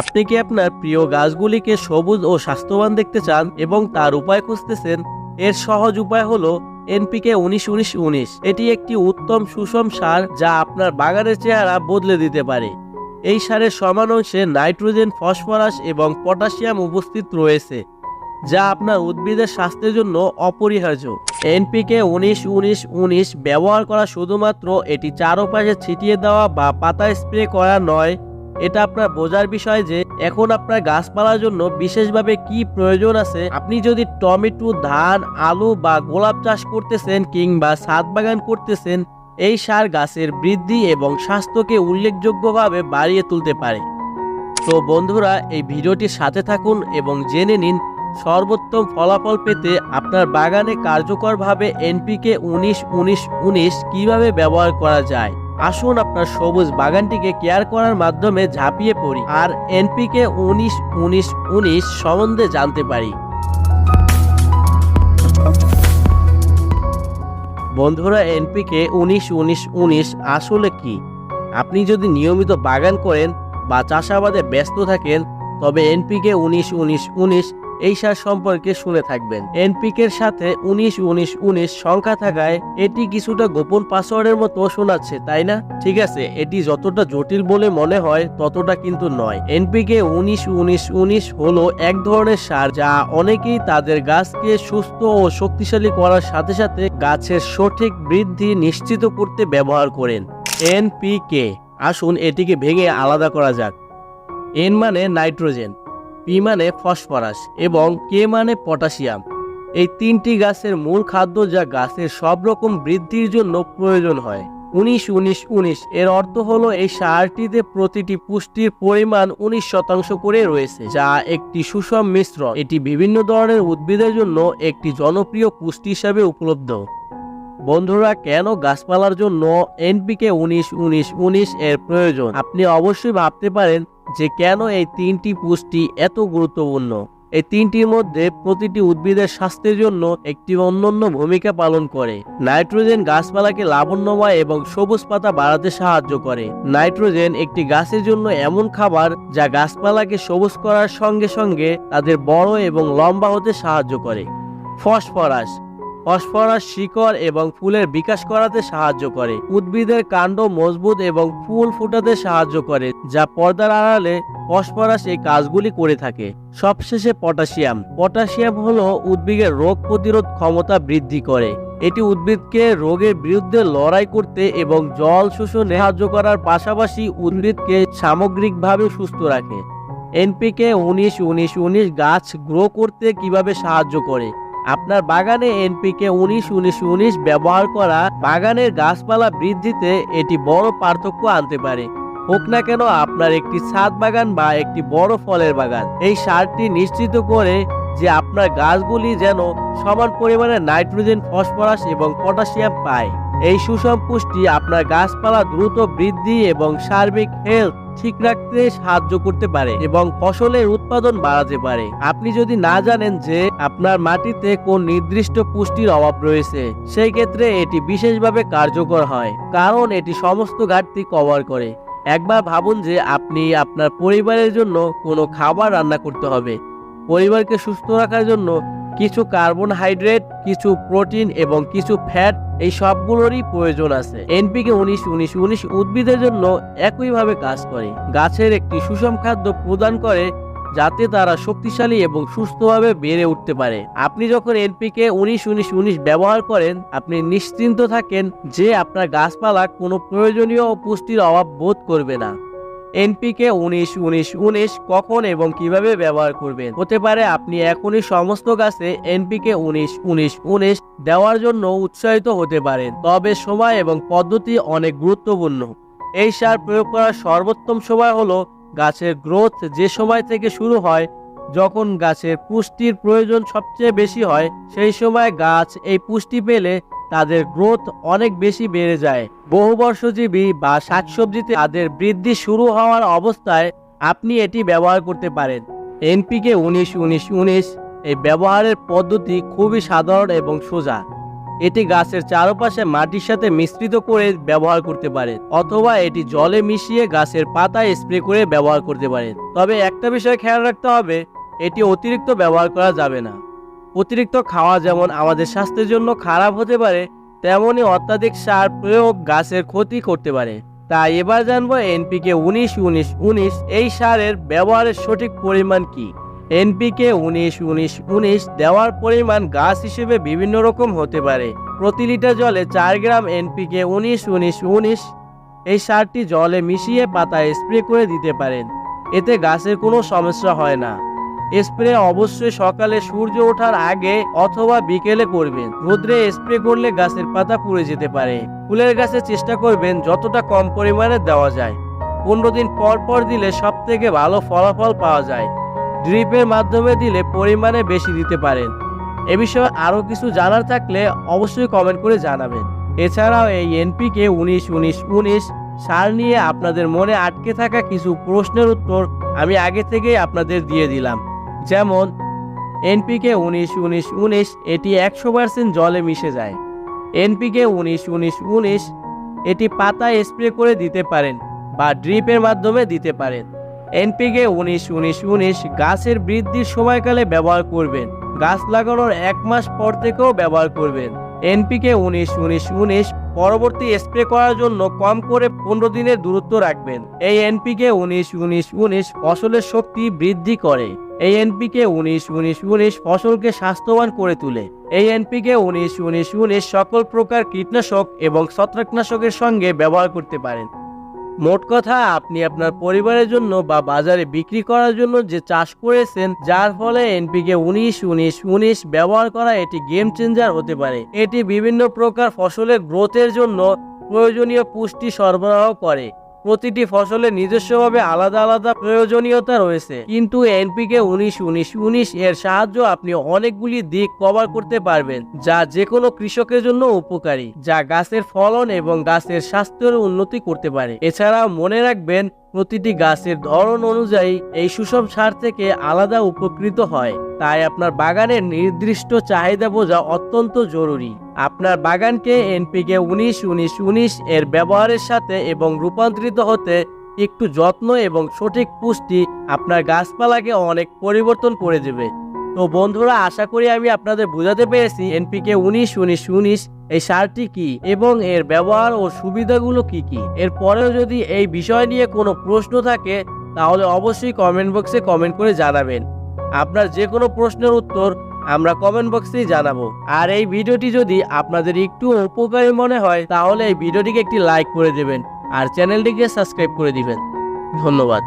আপনি কি আপনার প্রিয় গাছগুলিকে সবুজ ও স্বাস্থ্যবান দেখতে চান এবং তার উপায় খুঁজতেছেন? এর সহজ উপায় হলো এনপিকে উনিশ উনিশ উনিশ। এটি একটি উত্তম সুষম সার যা আপনার বাগানের চেহারা বদলে দিতে পারে। এই সারের সমান অংশে নাইট্রোজেন, ফসফরাস এবং পটাশিয়াম উপস্থিত রয়েছে, যা আপনার উদ্ভিদের স্বাস্থ্যের জন্য অপরিহার্য। এনপিকে উনিশ উনিশ উনিশ ব্যবহার করা শুধুমাত্র এটি চারপাশে ছিটিয়ে দেওয়া বা পাতা স্প্রে করা নয় এটা আপনার বোঝার বিষয় যে এখন আপনার গাছপালার জন্য বিশেষভাবে কি প্রয়োজন আছে? আপনি যদি টমেটো, ধান, আলু বা গোলাপ চাষ করতেছেন কিংবা ছাদ বাগান করতেছেন, এই সার গাছের বৃদ্ধি এবং স্বাস্থ্যকে উল্লেখযোগ্যভাবে বাড়িয়ে তুলতে পারে। তো বন্ধুরা, এই ভিডিওটির সাথে থাকুন এবং জেনে নিন, সর্বোত্তম ফলাফল পেতে আপনার বাগানে কার্যকরভাবে এনপিকে উনিশ উনিশ উনিশ কীভাবে ব্যবহার করা যায়। আসুন আপনার সবুজ বাগানটিকে কেয়ার করার মাধ্যমে ঝাঁপিয়ে পড়ি আর এনপিকে উনিশ উনিশ উনিশ সম্বন্ধে জানতে পারি। বন্ধুরা, এনপিকে উনিশ উনিশ উনিশ আসলে কি? আপনি যদি নিয়মিত বাগান করেন বা চাষাবাদে ব্যস্ত থাকেন, তবে এনপিকে উনিশ উনিশ উনিশ এই সার সম্পর্কে শুনে থাকবেন। এনপিকের সাথে উনিশ উনিশ উনিশ সংখ্যা থাকায় এটি কিছুটা গোপন পাসওয়ার্ডের মতো শোনাচ্ছে, তাই না? ঠিক আছে, এটি যতটা জটিল বলে মনে হয় ততটা কিন্তু নয়। এনপিকে উনিশ উনিশ উনিশ হলো এক ধরনের সার যা অনেকেই তাদের গাছকে সুস্থ ও শক্তিশালী করার সাথে সাথে গাছের সঠিক বৃদ্ধি নিশ্চিত করতে ব্যবহার করেন। এনপিকে, আসুন এটিকে ভেঙে আলাদা করা যাক। এন মানে নাইট্রোজেন। পি মানে ফসফরাস এবং কে মানে পটাশিয়াম। এই তিনটি গাছের মূল খাদ্য যা গাছের সব রকম বৃদ্ধির জন্য প্রয়োজন হয়। উনিশ উনিশ উনিশ এর অর্থ হলো এই সারটিতে প্রতিটি পুষ্টির পরিমাণ উনিশ শতাংশ করে রয়েছে, যা একটি সুষম মিশ্রণ। এটি বিভিন্ন ধরনের উদ্ভিদের জন্য একটি জনপ্রিয় পুষ্টি হিসাবে উপলব্ধ। বন্ধুরা, কেন গাছপালার জন্য এনপিকে উনিশ উনিশ উনিশ এর প্রয়োজন? আপনি অবশ্যই ভাবতে পারেন যে কেন এই তিনটি পুষ্টি এত গুরুত্বপূর্ণ? এই তিনটির মধ্যে প্রতিটি উদ্ভিদের স্বাস্থ্যের জন্য একটি অন্যান্য ভূমিকা পালন করে। নাইট্রোজেন গাছপালাকে লাবণ্যময় এবং সবুজ পাতা বাড়াতে সাহায্য করে। নাইট্রোজেন একটি গাছের জন্য এমন খাবার যা গাছপালাকে সবুজ করার সঙ্গে সঙ্গে তাদের বড় এবং লম্বা হতে সাহায্য করে। ফসফরাস ফসফরাস, শিকড় এবং ফুলের বিকাশ করাতে সাহায্য করে। উদ্ভিদের কাণ্ড মজবুত এবং ফুল ফুটাতে সাহায্য করে, যা পর্দার আড়ালে ফসফরাস এই কাজগুলি করে থাকে। সবশেষে পটাশিয়াম। পটাশিয়াম হলো উদ্ভিদের রোগ প্রতিরোধ ক্ষমতা বৃদ্ধি করে। এটি উদ্ভিদকে রোগের বিরুদ্ধে লড়াই করতে এবং জল শোষণে সাহায্য করার পাশাপাশি উদ্ভিদকে সামগ্রিকভাবে সুস্থ রাখে। এনপিকে উনিশ উনিশ উনিশ গাছ গ্রো করতে কীভাবে সাহায্য করে? আপনার বাগানে এনপিকে উনিশ উনিশ উনিশ ব্যবহার করা বাগানের গাছপালা বৃদ্ধিতে এটি বড় পার্থক্য আনতে পারে। হোক না কেন, আপনার একটি ছাদ বাগান বা একটি বড় ফলের বাগান। এই সারটি নিশ্চিত করে যে আপনার গাছগুলি যেন সমান পরিমাণে নাইট্রোজেন, ফসফরাস এবং পটাশিয়াম পায়। এই সুষম পুষ্টি আপনার গাছপালা দ্রুত বৃদ্ধি এবং সার্বিক হেলথ ঠিক রাখতে সাহায্য করতে পারে এবং ফসলের উৎপাদন বাড়াতে পারে। আপনি যদি না জানেন যে আপনার মাটিতে কোন নির্দিষ্ট পুষ্টির অভাব রয়েছে, সেই ক্ষেত্রে এটি বিশেষভাবে কার্যকর হয়, কারণ এটি সমস্ত ঘাটতি কভার করে। একবার ভাবুন যে আপনি আপনার পরিবারের জন্য কোনো খাবার রান্না করতে হবে। পরিবারকে সুস্থ রাখার জন্য কিছু কার্বোনহাইড্রেট, কিছু প্রোটিন এবং কিছু ফ্যাট এই সবগুলোরই প্রয়োজন আছে। এনপিকে উনিশ উনিশ উনিশ উদ্ভিদের জন্য একইভাবে কাজ করে। গাছের একটি সুষম খাদ্য প্রদান করে যাতে তারা শক্তিশালী এবং সুস্থভাবে বেড়ে উঠতে পারে। আপনি যখন এনপিকে উনিশ উনিশ উনিশ ব্যবহার করেন, আপনি নিশ্চিন্ত থাকেন যে আপনার গাছপালা কোনো প্রয়োজনীয় পুষ্টির অভাব বোধ করবে না। এনপিকে উনিশ উনিশ উনিশ কখন এবং কীভাবে ব্যবহার করবেন? হতে পারে আপনি এখনই সমস্ত গাছে এনপিকে উনিশ উনিশ উনিশ দেওয়ার জন্য উৎসাহিত হতে পারেন। তবে সময় এবং পদ্ধতি অনেক গুরুত্বপূর্ণ। এই সার প্রয়োগ করার সর্বোত্তম সময় হলো গাছের গ্রোথ যে সময় থেকে শুরু হয় যখন গাছের পুষ্টির প্রয়োজন সবচেয়ে বেশি হয়, সেই সময় গাছ এই পুষ্টি পেলে তাদের গ্রোথ অনেক বেশি বেড়ে যায়। বহুবর্ষজীবী বা শাকসবজিতে তাদের বৃদ্ধি শুরু হওয়ার অবস্থায় আপনি এটি ব্যবহার করতে পারেন। এনপিকে উনিশ উনিশ উনিশ, এই ব্যবহারের পদ্ধতি খুবই সাধারণ এবং সোজা। এটি গাছের চারপাশে মাটির সাথে মিশ্রিত করে ব্যবহার করতে পারেন অথবা এটি জলে মিশিয়ে গাছের পাতায় স্প্রে করে ব্যবহার করতে পারেন তবে একটা বিষয় খেয়াল রাখতে হবে, এটি অতিরিক্ত ব্যবহার করা যাবে না। অতিরিক্ত খাওয়া যেমন আমাদের স্বাস্থ্যের জন্য খারাপ হতে পারে তেমনই অত্যাধিক সার প্রয়োগ গাছের ক্ষতি করতে পারে। তাই এবার জানব এনপিকে উনিশ উনিশ উনিশ এই সারের ব্যবহারের সঠিক পরিমাণ কি। এনপিকে উনিশ উনিশ উনিশ দেওয়ার পরিমাণ গাছ হিসেবে বিভিন্ন রকম হতে পারে। প্রতি লিটার জলে চার গ্রাম এনপিকে উনিশ উনিশ উনিশ এই সারটি জলে মিশিয়ে পাতায় স্প্রে করে দিতে পারেন। এতে গাছের কোনো সমস্যা হয় না। স্প্রে অবশ্যই সকালে সূর্য ওঠার আগে অথবা বিকেলে করবেন। রোদ্রে স্প্রে করলে গাছের পাতা পুড়ে যেতে পারে। ফুলের গাছে চেষ্টা করবেন যতটা কম পরিমাণে দেওয়া যায়। পনেরো দিন পর পর দিলে সব থেকে ভালো ফলাফল পাওয়া যায়। ড্রিপের মাধ্যমে দিলে পরিমাণে বেশি দিতে পারেন। এ বিষয়ে আরও কিছু জানার থাকলে অবশ্যই কমেন্ট করে জানাবেন। এছাড়াও এই এনপিকে উনিশ উনিশ উনিশ সার নিয়ে আপনাদের মনে আটকে থাকা কিছু প্রশ্নের উত্তর আমি আগে থেকেই আপনাদের দিয়ে দিলাম। যেমন, এনপিকে উনিশ উনিশ উনিশ এটি একশো পার্সেন্ট জলে মিশে যায়। এনপিকে উনিশ উনিশ উনিশ এটি পাতায় স্প্রে করে দিতে পারেন বা ড্রিপের মাধ্যমে দিতে পারেন। এনপিকে উনিশ উনিশ উনিশ গাছের বৃদ্ধির সময়কালে ব্যবহার করবেন। গাছ লাগানোর এক মাস পর থেকেও ব্যবহার করবেন। এনপিকে উনিশ উনিশ উনিশ পরবর্তী স্প্রে করার জন্য কম করে পনেরো দিনের দূরত্ব রাখবেন। এই এনপিকে উনিশ উনিশ উনিশ ফসলের শক্তি বৃদ্ধি করে। এই এনপিকে উনিশ উনিশ উনিশ ফসলকে স্বাস্থ্যবান করে তোলে। এই এনপিকে উনিশ উনিশ উনিশ সকল প্রকার কীটনাশক এবং ছত্রাকনাশকের সঙ্গে ব্যবহার করতে পারেন। মোট কথা, আপনি আপনার পরিবারের জন্য বা বাজারে বিক্রি করার জন্য যে চাষ করেছেন, যার ফলে এনপিকে উনিশ উনিশ উনিশ ব্যবহার করা এটি গেম চেঞ্জার হতে পারে। এটি বিভিন্ন প্রকার ফসলের গ্রোথের জন্য প্রয়োজনীয় পুষ্টি সরবরাহ করে। প্রতিটি ফসলের নিজস্বভাবে আলাদা আলাদা প্রয়োজনীয়তা রয়েছে। কিন্তু এনপিকে উনিশ উনিশ উনিশ এর সাহায্য আপনি অনেকগুলি দিক কভার করতে পারবেন, যা যে কোনো কৃষকের জন্য উপকারী, যা গাছের ফলন এবং গাছের স্বাস্থ্যের উন্নতি করতে পারে। এছাড়াও মনে রাখবেন, প্রতিটি গাছের ধরন অনুযায়ী এই সুষম সার থেকে আলাদা উপকৃত হয়। তাই আপনার বাগানের নির্দিষ্ট চাহিদা বোঝা অত্যন্ত জরুরি। আপনার বাগানকে এনপিকে উনিশ উনিশ উনিশ এর ব্যবহারের সাথে এবং রূপান্তরিত হতে একটু যত্ন এবং সঠিক পুষ্টি আপনার গাছপালাকে অনেক পরিবর্তন করে দেবে। তো বন্ধুরা, আশা করি আমি আপনাদের বোঝাতে পেরেছি এনপিকে উনিশ উনিশ উনিশ এই সারটি কি এবং এর ব্যবহার ও সুবিধাগুলো কি কি। এরপরেও যদি এই বিষয় নিয়ে কোনো প্রশ্ন থাকে, তাহলে অবশ্যই কমেন্ট বক্সে কমেন্ট করে জানাবেন। আপনার যে কোনো প্রশ্নের উত্তর আমরা কমেন্ট বক্সেই জানাব। আর এই ভিডিওটি যদি আপনাদের একটু উপকারী মনে হয়, তাহলে এই ভিডিওটিকে একটি লাইক করে দেবেন। আর চ্যানেলটিকে সাবস্ক্রাইব করে দিবেন। ধন্যবাদ।